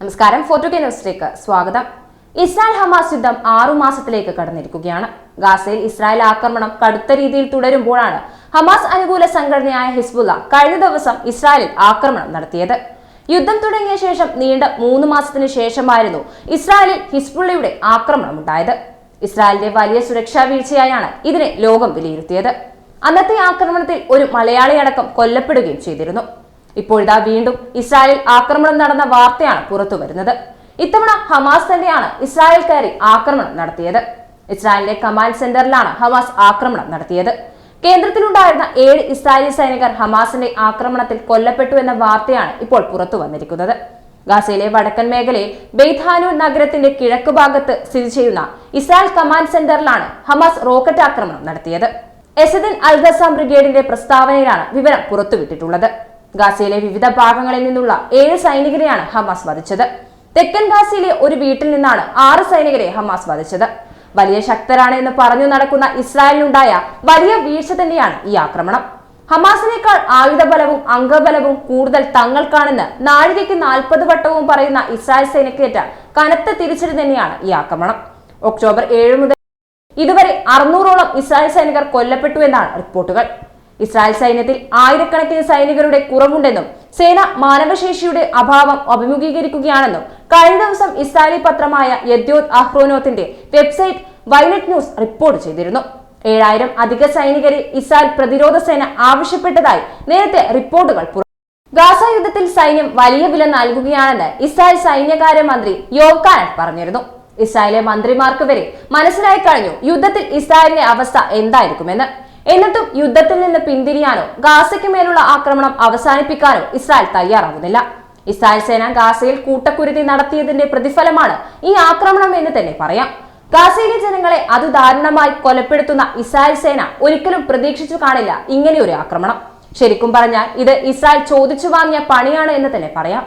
നമസ്കാരം. Photo K ന്യൂസിലേക്ക് സ്വാഗതം. ഇസ്രായേൽ ഹമാസ് യുദ്ധം ആറു മാസത്തിലേക്ക് കടന്നിരിക്കുകയാണ്. ഗാസയിൽ ഇസ്രായേൽ ആക്രമണം കടുത്ത രീതിയിൽ തുടരുമ്പോഴാണ് ഹമാസ് അനുകൂല സംഘടനയായ ഹിസ്ബുല്ല കഴിഞ്ഞ ദിവസം ഇസ്രായേലിൽ ആക്രമണം നടത്തിയത്. യുദ്ധം തുടങ്ങിയ ശേഷം നീണ്ട മൂന്ന് മാസത്തിന് ശേഷമായിരുന്നു ഇസ്രായേലിൽ ഹിസ്ബുള്ളയുടെ ആക്രമണം ഉണ്ടായത്. ഇസ്രായേലിന്റെ വലിയ സുരക്ഷാ വീഴ്ചയായാണ് ഇതിനെ ലോകം വിലയിരുത്തിയത്. അന്നത്തെ ആക്രമണത്തിൽ ഒരു മലയാളിയടക്കം കൊല്ലപ്പെടുകയും ചെയ്തിരുന്നു. ഇപ്പോഴിതാ വീണ്ടും ഇസ്രായേൽ ആക്രമണം നടന്ന വാർത്തയാണ് പുറത്തു വരുന്നത് ഇത്തവണ ഹമാസ് തന്നെയാണ് ഇസ്രായേൽ കയറി ആക്രമണം നടത്തിയത്. ഇസ്രായേലിന്റെ കമാൻഡ് സെന്ററിലാണ് ഹമാസ് ആക്രമണം നടത്തിയത്. കേന്ദ്രത്തിലുണ്ടായിരുന്ന ഏഴ് ഇസ്രായേലി സൈനികർ ഹമാസിന്റെ ആക്രമണത്തിൽ കൊല്ലപ്പെട്ടു എന്ന വാർത്തയാണ് ഇപ്പോൾ പുറത്തു വന്നിരിക്കുന്നത്. ഗാസയിലെ വടക്കൻ മേഖലയിൽ ബെയ്ധാനു നഗരത്തിന്റെ കിഴക്ക് ഭാഗത്ത് സ്ഥിതി ചെയ്യുന്ന ഇസ്രായേൽ കമാൻഡ് സെന്ററിലാണ് ഹമാസ് റോക്കറ്റ് ആക്രമണം നടത്തിയത്. എസദിൻ അൽഗസാം ബ്രിഗേഡിന്റെ പ്രസ്താവനയിലാണ് വിവരം പുറത്തുവിട്ടിട്ടുള്ളത്. ഗാസയിലെ വിവിധ ഭാഗങ്ങളിൽ നിന്നുള്ള ഏഴ് സൈനികരെയാണ് ഹമാസ് വധിച്ചത്. തെക്കൻ ഗാസയിലെ ഒരു വീട്ടിൽ നിന്നാണ് ആറ് സൈനികരെ ഹമാസ് വധിച്ചത്. വലിയ ശക്തരാണ് എന്ന് പറഞ്ഞു നടക്കുന്ന ഇസ്രായേലിനുണ്ടായ വലിയ വീഴ്ച തന്നെയാണ് ഈ ആക്രമണം. ഹമാസിനേക്കാൾ ആയുധബലവും അംഗബലവും കൂടുതൽ തങ്ങൾക്കാണെന്ന് നാഴികയ്ക്ക് നാൽപ്പത് വട്ടവും പറയുന്ന ഇസ്രായേൽ സേനക്കേറ്റ കനത്ത തിരിച്ചടി തന്നെയാണ് ഈ ആക്രമണം. ഒക്ടോബർ ഏഴ് മുതൽ ഇതുവരെ അറുന്നൂറോളം ഇസ്രായേൽ സൈനികർ കൊല്ലപ്പെട്ടു എന്നാണ് റിപ്പോർട്ടുകൾ. ഇസ്രായേൽ സൈന്യത്തിൽ ആയിരക്കണക്കിന് സൈനികരുടെ കുറവുണ്ടെന്നും സേന മാനവശേഷിയുടെ അഭാവം അഭിമുഖീകരിക്കുകയാണെന്നും കഴിഞ്ഞ ദിവസം ഇസ്രായേലി പത്രമായ യദ്യോത് അഹ്റോനോത്തിന്റെ വെബ്സൈറ്റ് വൈലറ്റ് ന്യൂസ് റിപ്പോർട്ട് ചെയ്തിരുന്നു. ഏഴായിരം അധിക സൈനികരെ ഇസ്രായേൽ പ്രതിരോധ സേന ആവശ്യപ്പെട്ടതായി നേരത്തെ റിപ്പോർട്ടുകൾ പുറത്തു ഗാസ യുദ്ധത്തിൽ സൈന്യം വലിയ വില നൽകുകയാണെന്ന് ഇസ്രായേൽ സൈന്യകാര്യ മന്ത്രി യോവ് പറഞ്ഞിരുന്നു. ഇസ്രായേലിലെ മന്ത്രിമാർക്ക് വരെ മനസ്സിലായി കഴിഞ്ഞു യുദ്ധത്തിൽ ഇസ്രായേലിന്റെ അവസ്ഥ എന്തായിരിക്കുമെന്ന്. എന്നിട്ടും യുദ്ധത്തിൽ നിന്ന് പിന്തിരിയാനോ ഗാസയ്ക്ക് മേലുള്ള ആക്രമണം അവസാനിപ്പിക്കാനോ ഇസ്രായേൽ തയ്യാറാവുന്നില്ല. ഇസ്രായേൽ സേന ഗാസയിൽ കൂട്ടക്കുരുതി നടത്തിയതിന്റെ പ്രതിഫലമാണ് ഈ ആക്രമണം എന്ന് തന്നെ പറയാം. ഗാസയിലെ ജനങ്ങളെ അതിദാരുണമായി കൊലപ്പെടുത്തുന്ന ഇസ്രായേൽ സേന ഒരിക്കലും പ്രതീക്ഷിച്ചു കാണില്ല ഇങ്ങനെയൊരു ആക്രമണം. ശരിക്കും പറഞ്ഞാൽ ഇത് ഇസ്രായേൽ ചോദിച്ചു വാങ്ങിയ പണിയാണ് എന്ന് തന്നെ പറയാം.